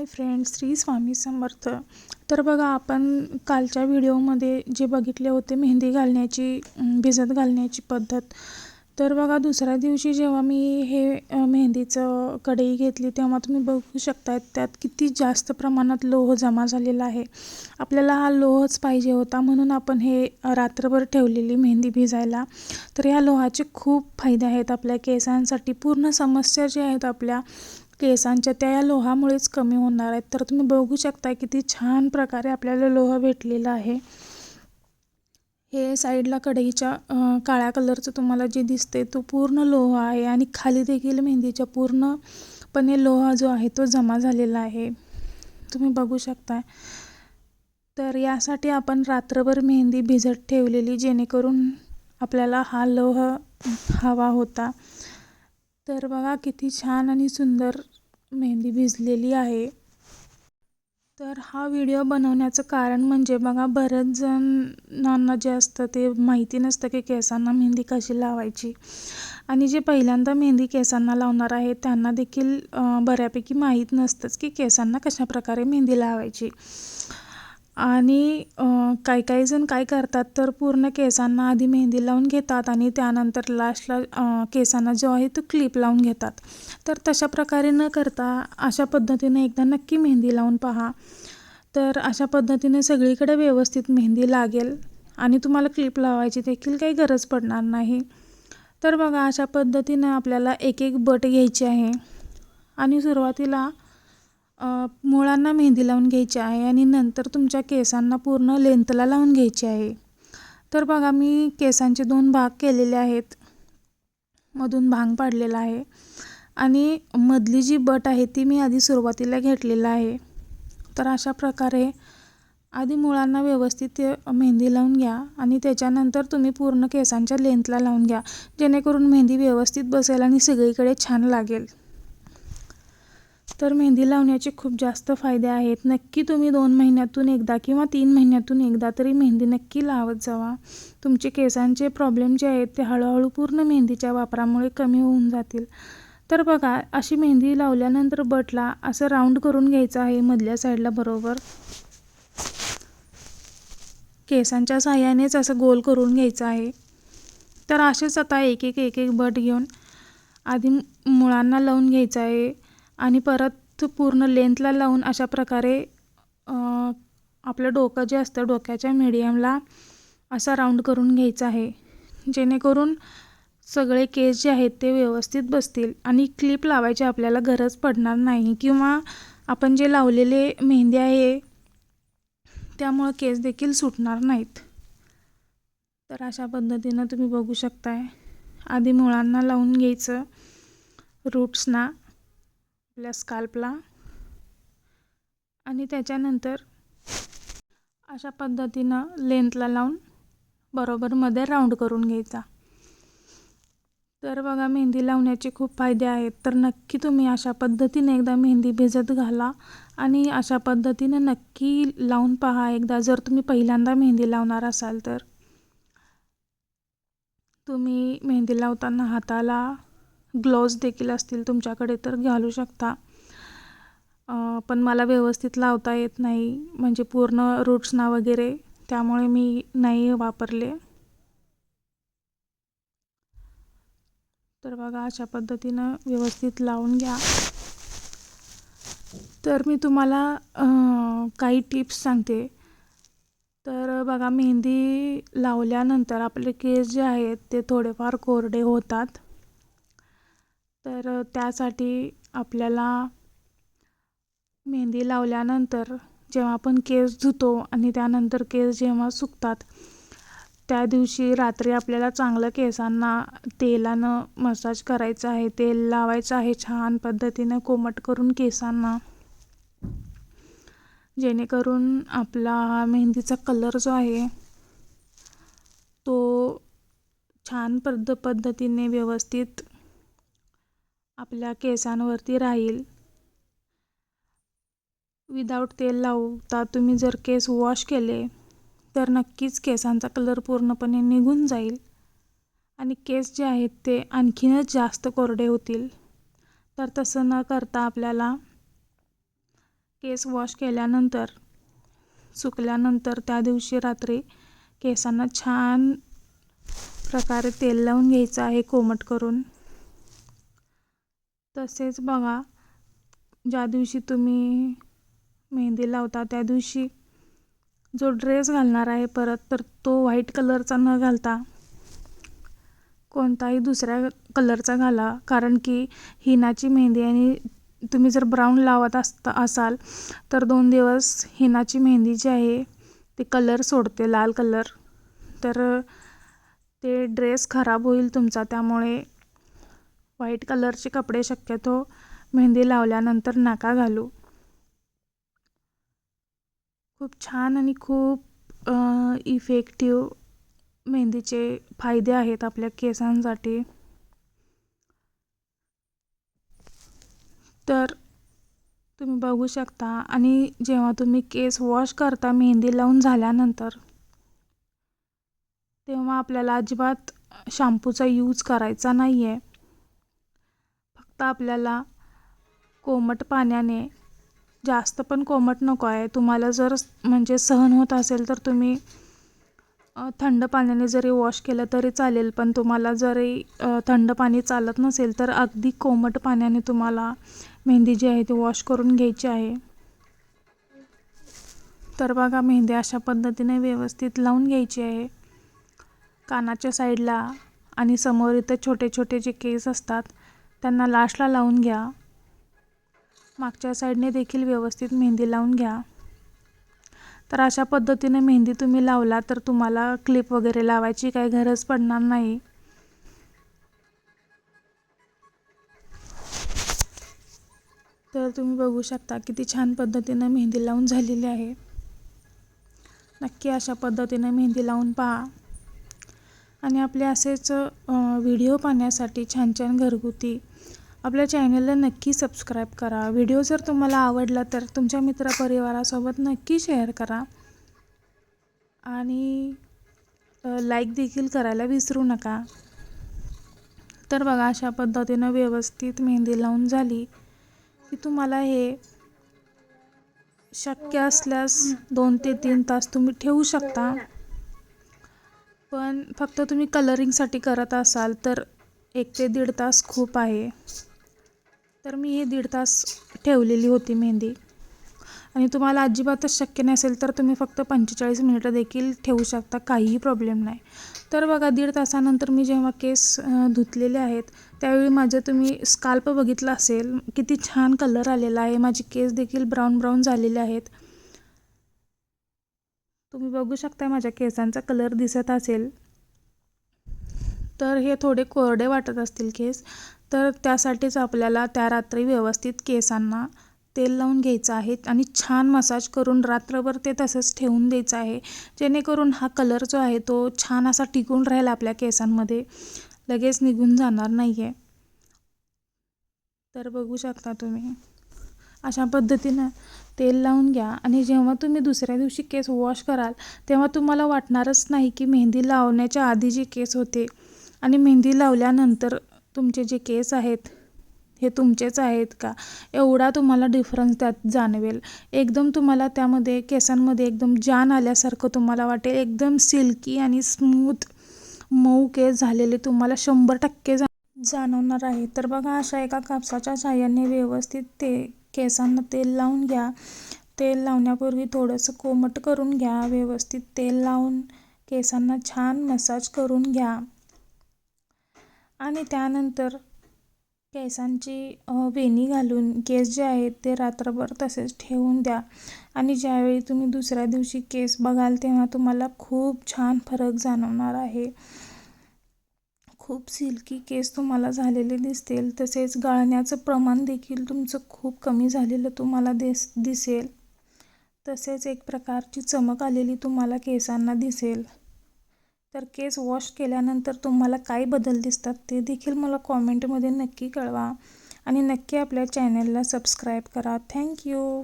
Hi friends Shri Swami Samarth. तर बघा आपण कालच्या व्हिडिओमध्ये जे बघितले होते मेहंदी घालण्याची भिजत घालण्याची पद्धत. तर बघा दुसऱ्या दिवशी जेव्हा मी हे मेहंदीचं कढई घेतली तेव्हा तुम्ही बघू शकता त्यात किती जास्त प्रमाणात लोह जमा झालेला आहे. आपल्याला हा लोहच पाहिजे होता म्हणून आपण हे रात्रभर ठेवलेली मेहंदी भिजायला. तर या लोहाचे खूप फायदे आहेत आपल्या केसांसाठी. पूर्ण समस्या ज्या आहेत आपल्या केसांच्या त्या या लोहामुळेच कमी होणार आहेत. तर तुम्ही बघू शकता किती छान प्रकारे आपल्याला लोह भेटलेला आहे. हे साईडला कढईच्या काळ्या कलरचं तुम्हाला जे दिसते तो पूर्ण लोह आहे आणि खाली देखील मेहंदीच्या पूर्णपणे लोहा जो आहे तो जमा झालेला आहे. तुम्ही बघू शकताय. तर यासाठी आपण रात्रभर मेहंदी भिजत ठेवलेली जेणेकरून आपल्याला हा लोह हवा होता. तर बघा किती छान आणि सुंदर मेहंदी भिजलेली आहे. तर हा व्हिडिओ बनवण्याचं कारण म्हणजे बघा बरेच जणांना जे असतं ते माहिती नसतं की केसांना मेहंदी कशी लावायची. आणि जे पहिल्यांदा मेहंदी केसांना लावणार आहेत त्यांना देखील बऱ्यापैकी माहीत नसतंच की केसांना कशाप्रकारे मेहंदी लावायची. आणि काही काही जण काय करतात तर पूर्ण केसांना आधी मेहंदी लावून घेतात आणि त्यानंतर लास्टला केसांना जो आहे तो क्लिप लावून घेतात. तर तशा प्रकारे न करता अशा पद्धतीने एकदा नक्की मेहंदी लावून पहा. तर अशा पद्धतीने सगळीकडे व्यवस्थित मेहंदी लागेल आणि तुम्हाला क्लिप लावायची देखील काही गरज पडणार नाही. तर बघा अशा पद्धतीनं आपल्याला एक एक बट घ्यायची आहे. आणि सुरुवातीला मुळांना मेहंदी लावून घ्यायची आहे आणि नंतर तुमच्या केसांना पूर्ण लेंथला लावून घ्यायची आहे. तर बघा मी केसांचे दोन भाग केलेले आहेत. मधून भांग पाडलेला आहे. आणि मधली जी बट आहे ती मी आधी सुरुवातीला घेतलेलं आहे. तर अशा प्रकारे आधी मुळांना व्यवस्थित मेहंदी लावून घ्या आणि त्याच्यानंतर तुम्ही पूर्ण केसांच्या लेंथला लावून घ्या. जेणेकरून मेहंदी व्यवस्थित बसेल आणि सगळीकडे छान लागेल. तर मेहंदी लावण्याचे खूप जास्त फायदे आहेत. नक्की तुम्ही दोन महिन्यातून एकदा किंवा तीन महिन्यातून एकदा तरी मेहंदी नक्की लावत जावा. तुमचे केसांचे प्रॉब्लेम जे आहेत ते हळूहळू पूर्ण मेहंदीच्या वापरामुळे कमी होऊन जातील. तर बघा अशी मेहंदी लावल्यानंतर बटला असं राऊंड करून घ्यायचं आहे मधल्या साईडला बरोबर. केसांच्या साह्यानेच असं गोल करून घ्यायचं आहे. तर असेच आता एक एक एक एक बट घेऊन आधी मुळांना लावून घ्यायचं आहे. आणि परत पूर्ण लेंथला लावून अशा प्रकारे आपलं डोकं जे असतं डोक्याच्या मीडियमला असा राऊंड करून घ्यायचा आहे. जेणेकरून सगळे केस जे आहेत ते व्यवस्थित बसतील आणि क्लिप लावायची आपल्याला गरज पडणार नाही किंवा आपण जे लावलेले मेहंदी आहे त्यामुळं केस देखील सुटणार नाहीत. तर अशा पद्धतीनं तुम्ही बघू शकताय. आधी मुळांना लावून घ्यायचं रूट्सना आपल्या स्काल्पला आणि त्याच्यानंतर अशा पद्धतीनं लेंथला लावून बरोबर मध्ये राऊंड करून घ्यायचा. तर बघा मेहंदी लावण्याचे खूप फायदे आहेत. तर नक्की तुम्ही अशा पद्धतीने एकदा मेहंदी भिजत घाला आणि अशा पद्धतीनं नक्की लावून पहा. एकदा जर तुम्ही पहिल्यांदा मेहंदी लावणार असाल तर. तुम्ही मेहंदी लावताना हाताला ग्लोव्ज देखील असतील तुमच्याकडे तर घालू शकता. पण मला व्यवस्थित लावता येत नाही. म्हणजे पूर्ण रूट्सना वगैरे त्यामुळे मी नाही वापरले. तर बघा अशा पद्धतीनं व्यवस्थित लावून घ्या. तर मी तुम्हाला काही टिप्स सांगते. तर बघा मेहंदी लावल्यानंतर आपले केस जे आहेत ते थोडेफार कोरडे होतात. तर त्यासाठी आपल्याला मेहंदी लावल्यानंतर जेव्हा आपण केस धुतो आणि त्यानंतर केस जेव्हा सुकतात त्या दिवशी रात्री आपल्याला चांगलं केसांना तेलानं मसाज करायचं आहे. तेल लावायचं आहे छान पद्धतीनं कोमट करून केसांना. जेणेकरून आपला हा मेहंदीचा कलर जो आहे तो छान पद्ध पद्धतीने व्यवस्थित आपल्या केसांवरती राहील. विदाऊट तेल लावता तुम्ही जर केस वॉश केले तर नक्कीच केसांचा कलर पूर्णपणे निघून जाईल. आणि केस जे आहेत ते आणखीनच जास्त कोरडे होतील. तर तसं न करता आपल्याला केस वॉश केल्यानंतर सुकल्यानंतर त्या दिवशी रात्री केसांना छान प्रकारे तेल लावून घ्यायचं आहे कोमट करून. तसेच बघा ज्या दिवशी तुम्ही मेहंदी लावता त्या दिवशी जो ड्रेस घालणार आहे परत तर तो व्हाईट कलरचा न घालता कोणताही दुसऱ्या कलरचा घाला. कारण की हिनाची मेहंदी आणि तुम्ही जर ब्राऊन लावत असता असाल तर दोन दिवस हिनाची मेहंदी जी आहे ते कलर सोडते लाल कलर. तर ते ड्रेस खराब होईल तुमचा त्यामुळे व्हाईट कलरचे कपडे शक्यतो मेहंदी लावल्यानंतर नका घालू. खूप छान आणि खूप इफेक्टिव्ह मेहंदीचे फायदे आहेत आपल्या केसांसाठी. तर तुम्ही बघू शकता आणि जेव्हा तुम्ही केस वॉश करता मेहंदी लावून झाल्यानंतर तेव्हा आपल्याला अजिबात शॅम्पूचा यूज करायचा नाही आहे फक्त आपल्याला कोमट पाण्याने जास्त पण कोमट नको आहे. तुम्हाला जर म्हणजे सहन होत असेल तर तुम्ही थंड पाण्याने जरी वॉश केलं तरी चालेल पण तुम्हाला जरी थंड पाणी चालत नसेल तर अगदी कोमट पाण्याने तुम्हाला मेहंदी जी आहे ती वॉश करून घ्यायची आहे. तर बघा मेहंदी अशा पद्धतीने व्यवस्थित लावून घ्यायची आहे. कानाच्या साईडला आणि समोर इथं छोटे छोटे जे केस असतात त्यांना लास्टला लावून घ्या. मागच्या साईडने देखील व्यवस्थित मेहंदी लावून घ्या. तर अशा पद्धतीने मेहंदी तुम्ही लावला तर तुम्हाला क्लिप वगैरे लावायची काही गरज पडणार नाही. तर तुम्ही बघू शकता किती छान पद्धतीनं मेहंदी लावून झालेली आहे. नक्की अशा पद्धतीनं मेहंदी लावून पहा. आणि आपले असेच व्हिडिओ पाहण्यासाठी छान छान घरगुती. आपल्या चॅनलला नक्की सबस्क्राईब करा. व्हिडिओ जर तुम्हाला आवडला तर तुमच्या मित्रपरिवारासोबत नक्की शेअर करा. आणि लाईक देखील करायला विसरू नका. तर बघा अशा पद्धतीनं व्यवस्थित मेहंदी लावून झाली की तुम्हाला हे शक्य असल्यास दोन ते तीन तास तुम्ही ठेवू शकता. पण फक्त तुम्ही कलरिंगसाठी करत असाल तर एक ते दीड तास खूप आहे. तर मी हे दीड तास ठेवलेली होती मेहंदी. आणि तुम्हाला अजिबातच शक्य नसेल तर तुम्ही फक्त पंचेचाळीस मिनिटं देखील ठेवू शकता काहीही प्रॉब्लेम नाही. तर बघा दीड तासानंतर मी जेव्हा केस धुतलेले आहेत त्यावेळी माझं तुम्ही स्काल्प बघितलं असेल किती छान कलर आलेला आहे. माझे केस देखील ब्राऊन ब्राऊन झालेले आहेत. तुम्ही बघू शकता माझ्या केसांचा कलर दिसत असेल. तर हे थोडे कोरडे वाटत असतील केस. तर त्यासाठीच आपल्याला त्या रात्री व्यवस्थित केसांना तेल लावून घ्यायचं आहे आणि छान मसाज करून रात्रभर ते तसंच ठेवून द्यायचं आहे. जेणेकरून हा कलर जो आहे तो छान असा टिकून राहील आपल्या केसांमध्ये. लगेच निघून जाणार नाही आहे तर बघू शकता तुम्ही. अशा पद्धतीनं तेल लावून घ्या आणि जेव्हा तुम्ही दुसऱ्या दिवशी केस वॉश कराल तेव्हा तुम्हाला वाटणारच नाही की मेहंदी लावण्याच्या आधी जे केस होते. आणि मेहंदी लावल्यानंतर तुमचे जे केस आहेत हे तुमचेच आहेत का? एवढा तुम्हाला डिफरन्स त्यात जाणवेल. एकदम तुम्हाला त्यामध्ये केसांमध्ये एकदम जान आल्यासारखं तुम्हाला वाटेल. एकदम सिल्की आणि स्मूथ मऊ केस झालेले तुम्हाला शंभर टक्के जा जाणवणार आहे. तर बघा अशा एका कापसाच्या साह्याने व्यवस्थित ते केसांना तेल लावून घ्या. तेल लावण्यापूर्वी थोडंसं कोमट करून घ्या. व्यवस्थित तेल लावून केसांना छान मसाज करून घ्या. आणि त्यानंतर केसांची वेणी घालून केस जे आहेत ते रात्रभर तसेच ठेवून द्या. आणि ज्यावेळी तुम्ही दुसऱ्या दिवशी केस बघाल तेव्हा तुम्हाला खूप छान फरक जाणवणार आहे. खूप सिल्की केस तुम्हाला झालेले दिसतील. तसेच गाळण्याचं प्रमाण देखील तुमचं खूप कमी झालेलं तुम्हाला दिस दिसेल. तसेच एक प्रकारची चमक आलेली तुम्हाला केसांना दिसेल. तर केस वॉश केल्यानंतर तुम्हाला काय बदल दिसतात ते देखील मला कॉमेंटमध्ये नक्की कळवा. आणि नक्की आपल्या चॅनलला सबस्क्राईब करा. थँक्यू